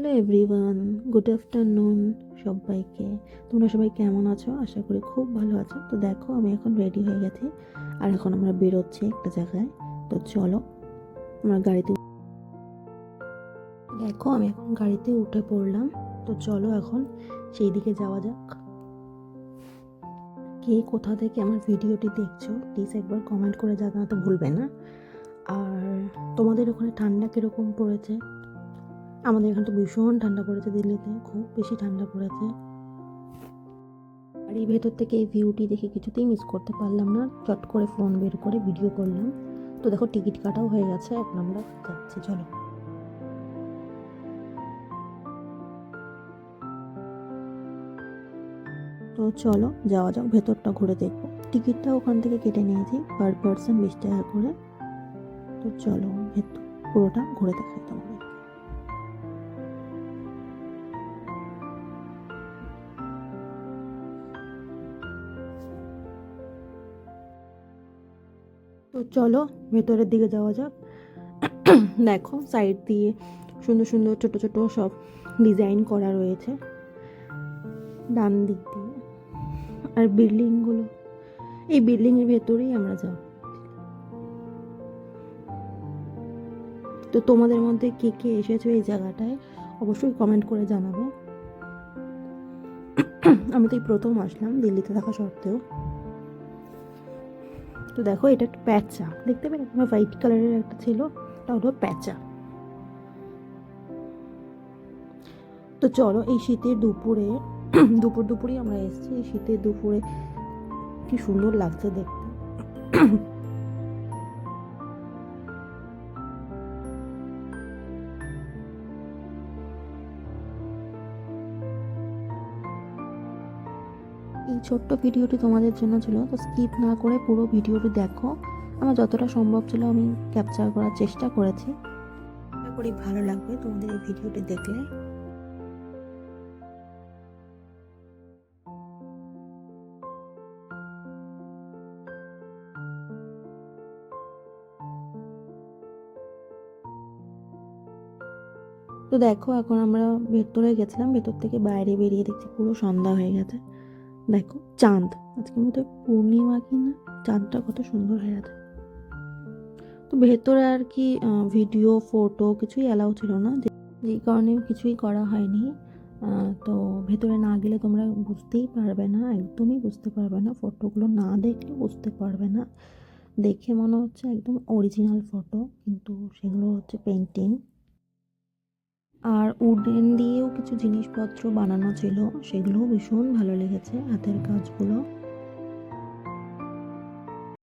Hello everyone, good afternoon সবাইকে। তোমরা সবাই কেমন আছো? আশা করি খুব ভালো আছো। তো দেখো, আমি এখন রেডি হয়ে গেছি। আর এখন আমরা বেরোচ্ছি একটা জায়গায়। তো চলো, আমরা গাড়িতে দেখো, আমি এখন গাড়িতে উঠে পড়লাম। তো চলো এখন সেই দিকে যাওয়া যাক। কে কোথা থেকে আমার ভিডিওটি দেখছ প্লিজ একবার কমেন্ট করে জানাতে ভুলবে না। আর তোমাদের ওখানে ঠান্ডা কীরকম পড়েছে? আমাদের এখানে তো ভীষণ ঠান্ডা পড়েছে দিল্লিতে, খুব বেশি ঠান্ডা পড়েছে। আর এই ভেতর থেকে এই ভিউটি দেখে কিছুতেই মিস করতে পারলাম না। চট করে ফোন বের করে ভিডিও করলাম। তো দেখো টিকিট কাটাও হয়ে গেছে এখন আমরা যাচ্ছি, চলো। তো চলো, যাওয়া যাক, ভেতরটা ঘুরে দেখব। টিকিটটা ওখান থেকে কেটে নিয়েছি পার পার্সন বিশ টাকা করে। তো চলো, ভেতর, পুরোটা ঘুরে দেখাই তোমাদের। তো চলো ভেতরের দিকে যাওয়া যাক। দেখো সাইড দিয়ে সুন্দর সুন্দর ছোট ছোট সব ডিজাইন করা রয়েছে। ডান দিক দিয়ে। আর বিল্ডিংগুলো এই বিল্ডিংয়ের ভেতরেই আমরা যাব। তো তোমাদের মধ্যে কে কে এসেছ এই জায়গাটায় অবশ্যই কমেন্ট করে জানাবে। আমি তো এই প্রথম আসলাম দিল্লিতে থাকা সত্ত্বেও। তো দেখো, এটা একটা প্যাচা। দেখতে পেলে তোমার হোয়াইট কালারের একটা ছিল এটা হলো প্যাচা। তো চলো, এই শীতের দুপুরে, দুপুর দুপুরেই আমরা এসেছি। এই শীতের দুপুরে কি সুন্দর লাগছে দেখতে। এই ছোট্ট ভিডিওটি তোমাদের জন্য ছিল, তো স্কিপ না করে পুরো ভিডিওটি দেখো। আমার যতটা সম্ভব ছিল আমি ক্যাপচার করার চেষ্টা করেছি। আশা করি ভালো লাগবে তোমাদের এই ভিডিওটি দেখলে। তো দেখো, এখন আমরা ভেতরে গেছিলাম, ভেতর থেকে বাইরে বেরিয়ে দেখছি পুরো সন্ধ্যা হয়ে গেছে। দেখো চাঁদ। আজকে মধ্যে পূর্ণিমা কি না চাঁদটা কত সুন্দর হয়ে গেছে তো ভেতরে আর কি ভিডিও ফটো কিছুই অ্যালাউ ছিল না। যে কারণে কিছুই করা হয়নি। তো ভেতরে না গেলে তোমরা বুঝতেই পারবে না, একদমই বুঝতে পারবে না। ফটোগুলো না দেখলে বুঝতে পারবে না। দেখে মনে হচ্ছে একদম অরিজিনাল ফটো কিন্তু সেগুলো হচ্ছে পেন্টিং আর উডেন দিয়েও কিছু জিনিসপত্র বানানো ছিল সেগুলোও ভীষণ ভালো লেগেছে হাতের কাজগুলো।